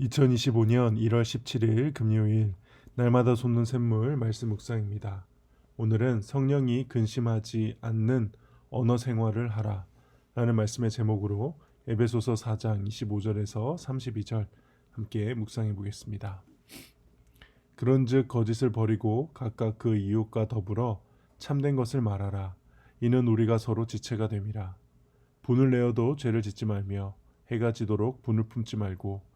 2025년 1월 17일 금요일 날마다 솟는 샘물 말씀 묵상입니다. 오늘은 성령이 근심하지 않는 언어 생활을 하라 라는 말씀의 제목으로 에베소서 4장 25절에서 32절 함께 묵상해 보겠습니다. 그런즉 거짓을 버리고 각각 그 이웃과 더불어 참된 것을 말하라 이는 우리가 서로 지체가 됨이라 분을 내어도 죄를 짓지 말며 해가 지도록 분을 품지 말고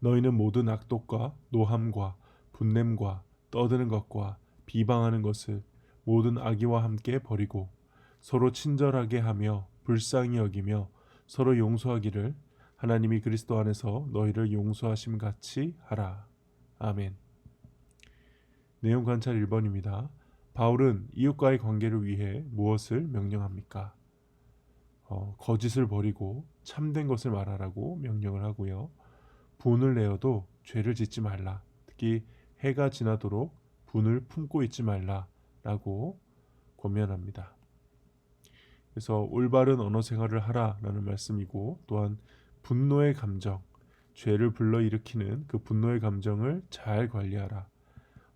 너희는 모든 악독과 노함과 분냄과 떠드는 것과 비방하는 것을 모든 악의와 함께 버리고 서로 친절하게 하며 불쌍히 여기며 서로 용서하기를 하나님이 그리스도 안에서 너희를 용서하심 같이 하라. 아멘. 내용 관찰 1번입니다. 바울은 이웃과의 관계를 위해 무엇을 명령합니까? 어, 거짓을 버리고 참된 것을 말하라고 명령을 하고요. 분을 내어도 죄를 짓지 말라. 특히 해가 지나도록 분을 품고 있지 말라라고 권면합니다. 그래서 올바른 언어 생활을 하라라는 말씀이고 또한 분노의 감정, 죄를 불러일으키는 그 분노의 감정을 잘 관리하라.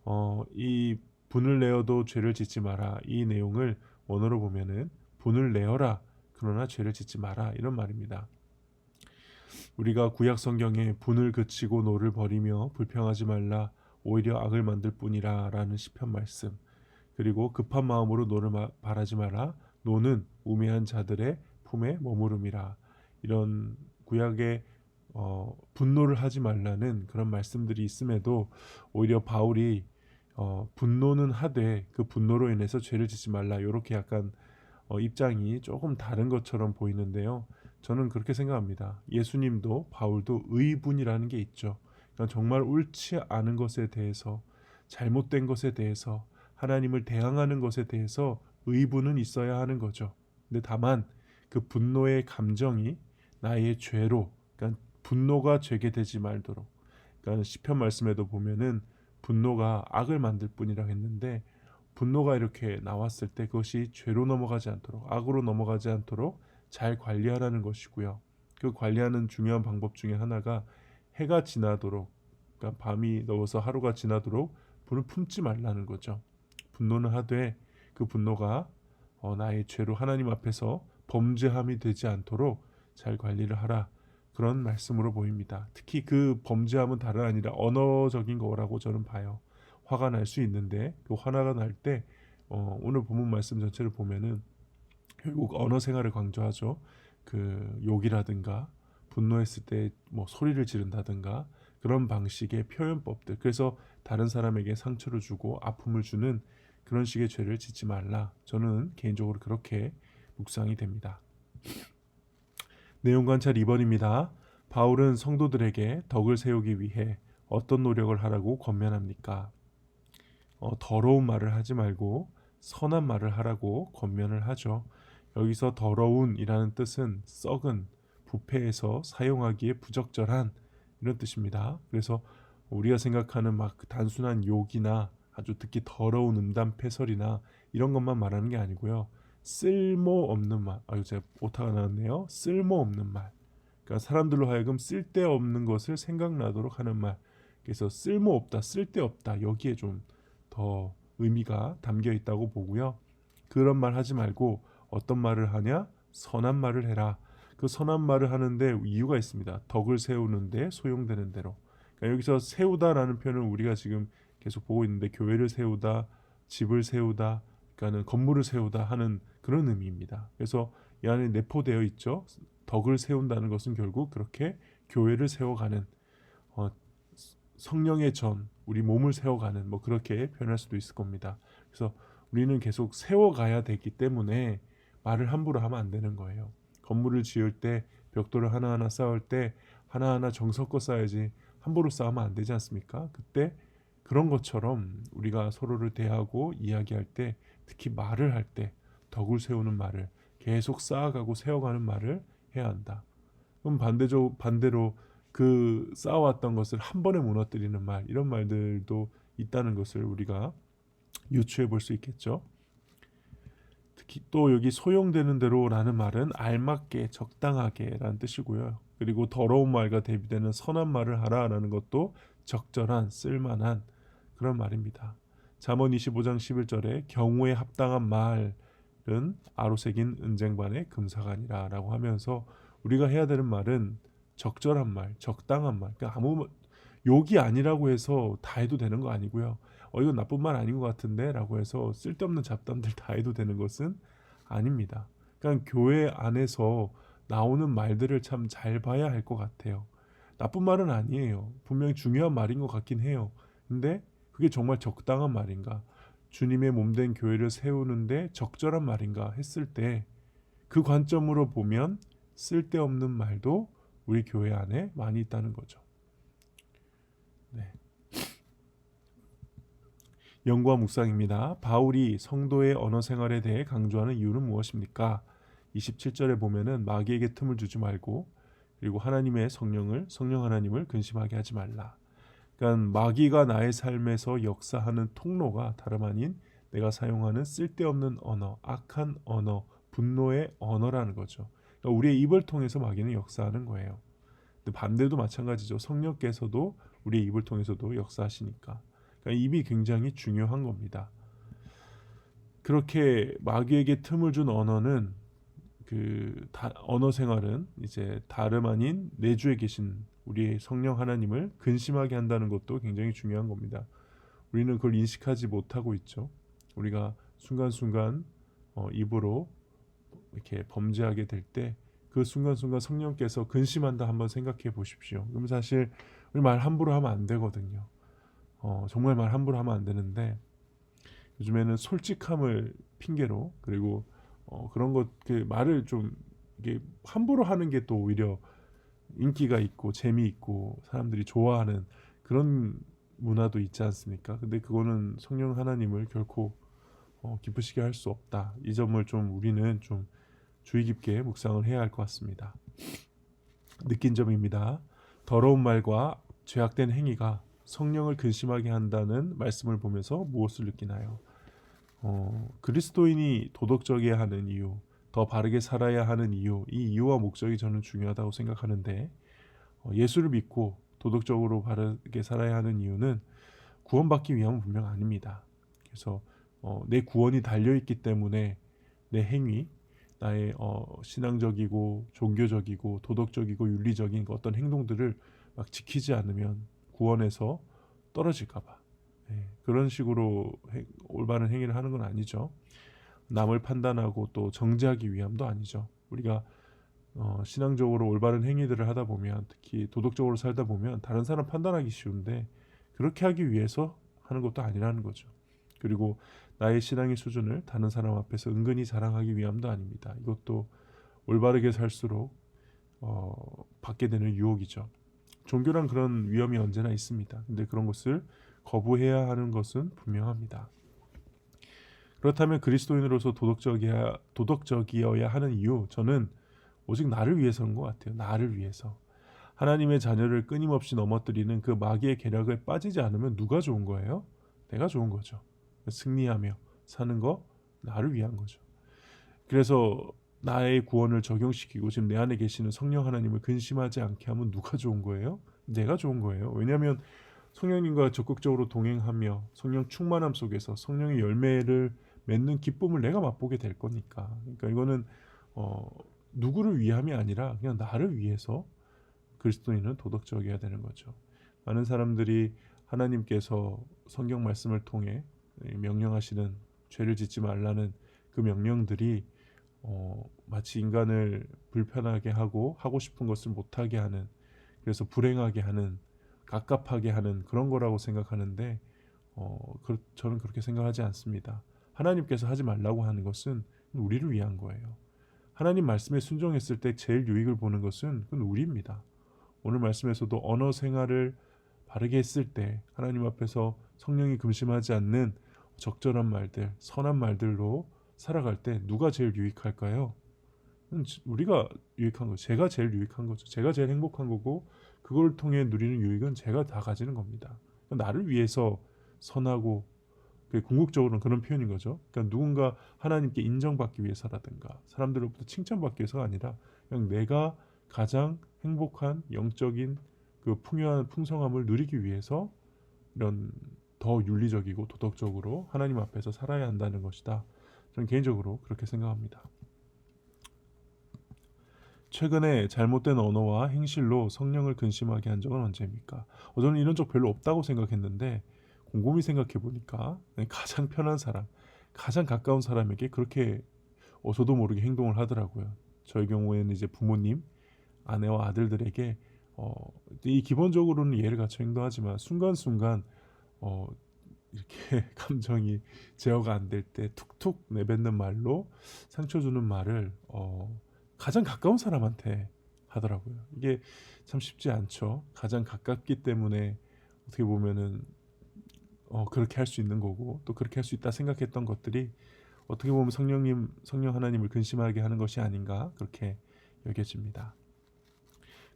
어, 이 분을 내어도 죄를 짓지 마라. 이 내용을 원어로 보면은 분을 내어라. 그러나 죄를 짓지 마라. 이런 말입니다. 우리가 구약 성경에 분을 그치고 노를 버리며 불평하지 말라. 오히려 악을 만들 뿐이라라는 시편 말씀. 그리고 급한 마음으로 노를 바라지 마라. 노는 우매한 자들의 품에 머무름이라. 이런 구약의 어, 분노를 하지 말라는 그런 말씀들이 있음에도 오히려 바울이 어, 분노는 하되 그 분노로 인해서 죄를 짓지 말라. 이렇게 약간 어, 입장이 조금 다른 것처럼 보이는데요. 저는 그렇게 생각합니다. 예수님도 바울도 의분이라는 게 있죠. 그러니까 정말 옳지 않은 것에 대해서 잘못된 것에 대해서 하나님을 대항하는 것에 대해서 의분은 있어야 하는 거죠. 근데 다만 그 분노의 감정이 나의 죄로 그러니까 분노가 죄게 되지 말도록 그러니까 시편 말씀에도 보면은 분노가 악을 만들 뿐이라 했는데 분노가 이렇게 나왔을 때 그것이 죄로 넘어가지 않도록 악으로 넘어가지 않도록 잘 관리하라는 것이고요. 그 관리하는 중요한 방법 중에 하나가 해가 지나도록 그러니까 밤이 넘어서 하루가 지나도록 분을 품지 말라는 거죠. 분노는 하되 그 분노가 어, 나의 죄로 하나님 앞에서 범죄함이 되지 않도록 잘 관리를 하라 그런 말씀으로 보입니다. 특히 그 범죄함은 다른 아니라 언어적인 거라고 저는 봐요. 화가 날 수 있는데 그 화나가 날때 어, 오늘 본문 말씀 전체를 보면은 결국 언어 생활을 강조하죠. 그 욕이라든가 분노했을 때 뭐 소리를 지른다든가 그런 방식의 표현법들. 그래서 다른 사람에게 상처를 주고 아픔을 주는 그런 식의 죄를 짓지 말라. 저는 개인적으로 그렇게 묵상이 됩니다. 내용 관찰 2번입니다. 바울은 성도들에게 덕을 세우기 위해 어떤 노력을 하라고 권면합니까? 어, 더러운 말을 하지 말고 선한 말을 하라고 권면을 하죠. 여기서 더러운이라는 뜻은 썩은 부패해서 사용하기에 부적절한 이런 뜻입니다. 그래서 우리가 생각하는 막 단순한 욕이나 아주 듣기 더러운 음담 패설이나 이런 것만 말하는 게 아니고요. 쓸모 없는 말. 아유 제가 오타가 나왔네요. 쓸모 없는 말. 그러니까 사람들로 하여금 쓸데 없는 것을 생각나도록 하는 말. 그래서 쓸모 없다, 쓸데 없다. 여기에 좀 더 의미가 담겨 있다고 보고요. 그런 말 하지 말고 어떤 말을 하냐? 선한 말을 해라. 그 선한 말을 하는데 이유가 있습니다. 덕을 세우는데 소용되는 대로. 그러니까 여기서 세우다라는 표현은 우리가 지금 계속 보고 있는데 교회를 세우다, 집을 세우다, 그러니까는 건물을 세우다 하는 그런 의미입니다. 그래서 이 안에 내포되어 있죠. 덕을 세운다는 것은 결국 그렇게 교회를 세워가는 어, 성령의 전, 우리 몸을 세워가는 뭐 그렇게 표현할 수도 있을 겁니다. 그래서 우리는 계속 세워가야 되기 때문에 말을 함부로 하면 안 되는 거예요. 건물을 지을 때 벽돌을 하나하나 쌓을 때 하나하나 정성껏 쌓아야지 함부로 싸우면 안 되지 않습니까? 그때 그런 것처럼 우리가 서로를 대하고 이야기할 때 특히 말을 할 때 덕을 세우는 말을 계속 쌓아가고 세워가는 말을 해야 한다. 그럼 반대로 반대로 그 쌓아왔던 것을 한 번에 무너뜨리는 말 이런 말들도 있다는 것을 우리가 유추해 볼 수 있겠죠. 특히 또 여기 소용되는 대로라는 말은 알맞게 적당하게라는 뜻이고요. 그리고 더러운 말과 대비되는 선한 말을 하라라는 것도 적절한 쓸만한 그런 말입니다. 잠언 25장 11절에 경우에 합당한 말은 아로새긴 은쟁반의 금사간이라라고 하면서 우리가 해야 되는 말은 적절한 말, 적당한 말. 그러니까 아무 욕이 아니라고 해서 다 해도 되는 거 아니고요. 어 이건 나쁜 말 아닌 것 같은데라고 해서 쓸데없는 잡담들 다 해도 되는 것은 아닙니다. 그러니까 교회 안에서 나오는 말들을 참 잘 봐야 할 것 같아요. 나쁜 말은 아니에요. 분명히 중요한 말인 것 같긴 해요. 근데 그게 정말 적당한 말인가? 주님의 몸된 교회를 세우는데 적절한 말인가 했을 때 그 관점으로 보면 쓸데없는 말도 우리 교회 안에 많이 있다는 거죠. 네. 연구와 묵상입니다. 바울이 성도의 언어 생활에 대해 강조하는 이유는 무엇입니까? 27절에 보면은 마귀에게 틈을 주지 말고 그리고 하나님의 성령을 성령 하나님을 근심하게 하지 말라. 그러니까 마귀가 나의 삶에서 역사하는 통로가 다름 아닌 내가 사용하는 쓸데없는 언어, 악한 언어, 분노의 언어라는 거죠. 그러니까 우리의 입을 통해서 마귀는 역사하는 거예요. 반대도 마찬가지죠. 성령께서도 우리의 입을 통해서도 역사하시니까. 그러니까 입이 굉장히 중요한 겁니다. 그렇게 마귀에게 틈을 준 언어는 그 다, 언어 생활은 이제 다름 아닌 내주에 계신 우리의 성령 하나님을 근심하게 한다는 것도 굉장히 중요한 겁니다. 우리는 그걸 인식하지 못하고 있죠. 우리가 순간순간 어, 입으로 이렇게 범죄하게 될 때 그 순간순간 성령께서 근심한다 한번 생각해 보십시오. 그럼 사실 우리 말 함부로 하면 안 되거든요. 어, 정말 말 함부로 하면 안 되는데 요즘에는 솔직함을 핑계로 그리고 어, 그런 것 그 말을 좀 이게 함부로 하는 게 또 오히려 인기가 있고 재미있고 사람들이 좋아하는 그런 문화도 있지 않습니까? 근데 그거는 성령 하나님을 결코 어, 기쁘시게 할 수 없다. 이 점을 좀 우리는 좀 주의 깊게 묵상을 해야 할 것 같습니다. 느낀 점입니다. 더러운 말과 죄악된 행위가 성령을 근심하게 한다는 말씀을 보면서 무엇을 느끼나요? 어, 그리스도인이 도덕적이어야 하는 이유, 더 바르게 살아야 하는 이유, 이 이유와 목적이 저는 중요하다고 생각하는데 어, 예수를 믿고 도덕적으로 바르게 살아야 하는 이유는 구원받기 위함은 분명 아닙니다. 그래서 어, 내 구원이 달려 있기 때문에 내 행위, 나의 어, 신앙적이고 종교적이고 도덕적이고 윤리적인 그 어떤 행동들을 막 지키지 않으면 구원에서 떨어질까봐 네, 그런 식으로 해, 올바른 행위를 하는 건 아니죠. 남을 판단하고 또 정죄하기 위함도 아니죠. 우리가 어, 신앙적으로 올바른 행위들을 하다 보면 특히 도덕적으로 살다 보면 다른 사람 판단하기 쉬운데 그렇게 하기 위해서 하는 것도 아니라는 거죠. 그리고 나의 신앙의 수준을 다른 사람 앞에서 은근히 자랑하기 위함도 아닙니다. 이것도 올바르게 살수록 어, 받게 되는 유혹이죠. 종교란 그런 위험이 언제나 있습니다. 근데 그런 것을 거부해야 하는 것은 분명합니다. 그렇다면 그리스도인으로서 도덕적이야 도덕적이어야 하는 이유 저는 오직 나를 위해서인 것 같아요. 나를 위해서 하나님의 자녀를 끊임없이 넘어뜨리는 그 마귀의 계략에 빠지지 않으면 누가 좋은 거예요? 내가 좋은 거죠. 승리하며 사는 거 나를 위한 거죠. 그래서 나의 구원을 적용시키고 지금 내 안에 계시는 성령 하나님을 근심하지 않게 하면 누가 좋은 거예요? 내가 좋은 거예요. 왜냐하면 성령님과 적극적으로 동행하며 성령 충만함 속에서 성령의 열매를 맺는 기쁨을 내가 맛보게 될 거니까. 그러니까 이거는 어, 누구를 위함이 아니라 그냥 나를 위해서 그리스도인은 도덕적이어야 되는 거죠. 많은 사람들이 하나님께서 성경 말씀을 통해 명령하시는 죄를 짓지 말라는 그 명령들이 어, 마치 인간을 불편하게 하고 하고 싶은 것을 못하게 하는 그래서 불행하게 하는 갑갑하게 하는 그런 거라고 생각하는데 어, 그, 저는 그렇게 생각하지 않습니다. 하나님께서 하지 말라고 하는 것은 우리를 위한 거예요. 하나님 말씀에 순종했을 때 제일 유익을 보는 것은 그건 우리입니다. 오늘 말씀에서도 언어 생활을 바르게 했을 때 하나님 앞에서 성령이 금심하지 않는 적절한 말들, 선한 말들로 살아갈 때 누가 제일 유익할까요? 우리가 유익한 거, 제가 제일 유익한 거죠. 제가 제일 행복한 거고 그걸 통해 누리는 유익은 제가 다 가지는 겁니다. 그러니까 나를 위해서 선하고 궁극적으로는 그런 표현인 거죠. 그러니까 누군가 하나님께 인정받기 위해서라든가 사람들로부터 칭찬받기 위해서가 아니라 그냥 내가 가장 행복한 영적인 그 풍요한 풍성함을 누리기 위해서 이런 더 윤리적이고 도덕적으로 하나님 앞에서 살아야 한다는 것이다. 저는 개인적으로 그렇게 생각합니다. 최근에 잘못된 언어와 행실로 성령을 근심하게 한 적은 언제입니까? 어, 저는 이런 적 별로 없다고 생각했는데 곰곰이 생각해 보니까 가장 편한 사람, 가장 가까운 사람에게 그렇게 어, 저도 모르게 행동을 하더라고요. 저희 경우에는 이제 부모님, 아내와 아들들에게 어, 이 기본적으로는 예를 갖춰 행동하지만 순간순간 어, 이렇게 감정이 제어가 안 될 때 툭툭 내뱉는 말로 상처 주는 말을 어, 가장 가까운 사람한테 하더라고요. 이게 참 쉽지 않죠. 가장 가깝기 때문에 어떻게 보면은 어, 그렇게 할 수 있는 거고 또 그렇게 할 수 있다 생각했던 것들이 어떻게 보면 성령님 성령 하나님을 근심하게 하는 것이 아닌가 그렇게 여겨집니다.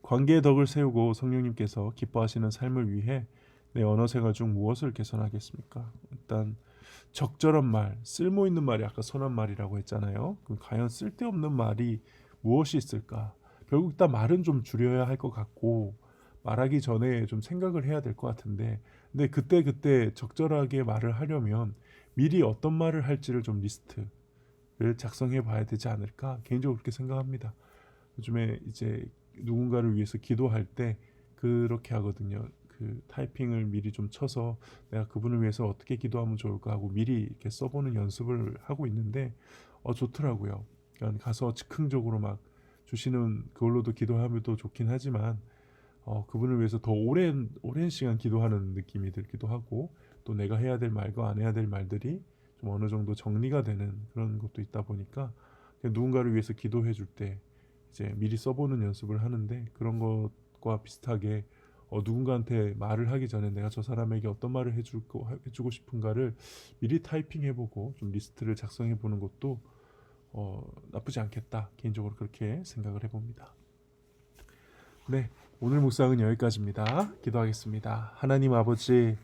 관계의 덕을 세우고 성령님께서 기뻐하시는 삶을 위해 내 언어 생활 중 무엇을 개선하겠습니까? 일단 적절한 말, 쓸모 있는 말이 아까 선한 말이라고 했잖아요. 그럼 과연 쓸데없는 말이 무엇이 있을까? 결국 다 말은 좀 줄여야 할 것 같고 말하기 전에 좀 생각을 해야 될 것 같은데 근데 그때 그때 적절하게 말을 하려면 미리 어떤 말을 할지를 좀 리스트를 작성해 봐야 되지 않을까 개인적으로 그렇게 생각합니다. 요즘에 이제 누군가를 위해서 기도할 때 그렇게 하거든요. 그 타이핑을 미리 좀 쳐서 내가 그분을 위해서 어떻게 기도하면 좋을까 하고 미리 이렇게 써보는 연습을 하고 있는데 어 좋더라고요. 그러니까 가서 즉흥적으로 막 주시는 그걸로도 기도하면도 좋긴 하지만 어 그분을 위해서 더 오랜 오랜 시간 기도하는 느낌이 들기도 하고 또 내가 해야 될 말과 안 해야 될 말들이 좀 어느 정도 정리가 되는 그런 것도 있다 보니까 누군가를 위해서 기도해 줄 때 이제 미리 써보는 연습을 하는데 그런 것과 비슷하게 어, 누군가한테 말을 하기 전에 내가 저 사람에게 어떤 말을 해줄고 해주고 싶은가를 미리 타이핑해보고 좀 리스트를 작성해보는 것도 어, 나쁘지 않겠다 개인적으로 그렇게 생각을 해봅니다. 네 오늘 묵상은 여기까지입니다. 기도하겠습니다. 하나님 아버지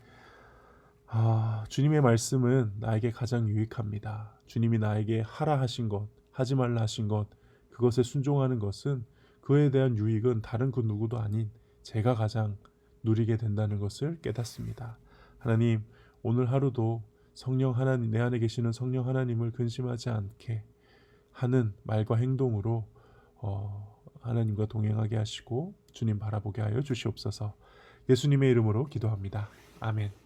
아, 주님의 말씀은 나에게 가장 유익합니다. 주님이 나에게 하라 하신 것, 하지 말라 하신 것, 그것에 순종하는 것은 그에 대한 유익은 다른 그 누구도 아닌 제가 가장 누리게 된다는 것을 깨닫습니다. 하나님, 오늘 하루도 성령 하나님, 내 안에 계시는 성령 하나님을 근심하지 않게 하는 말과 행동으로 어, 하나님과 동행하게 하시고 주님 바라보게 하여 주시옵소서. 예수님의 이름으로 기도합니다. 아멘.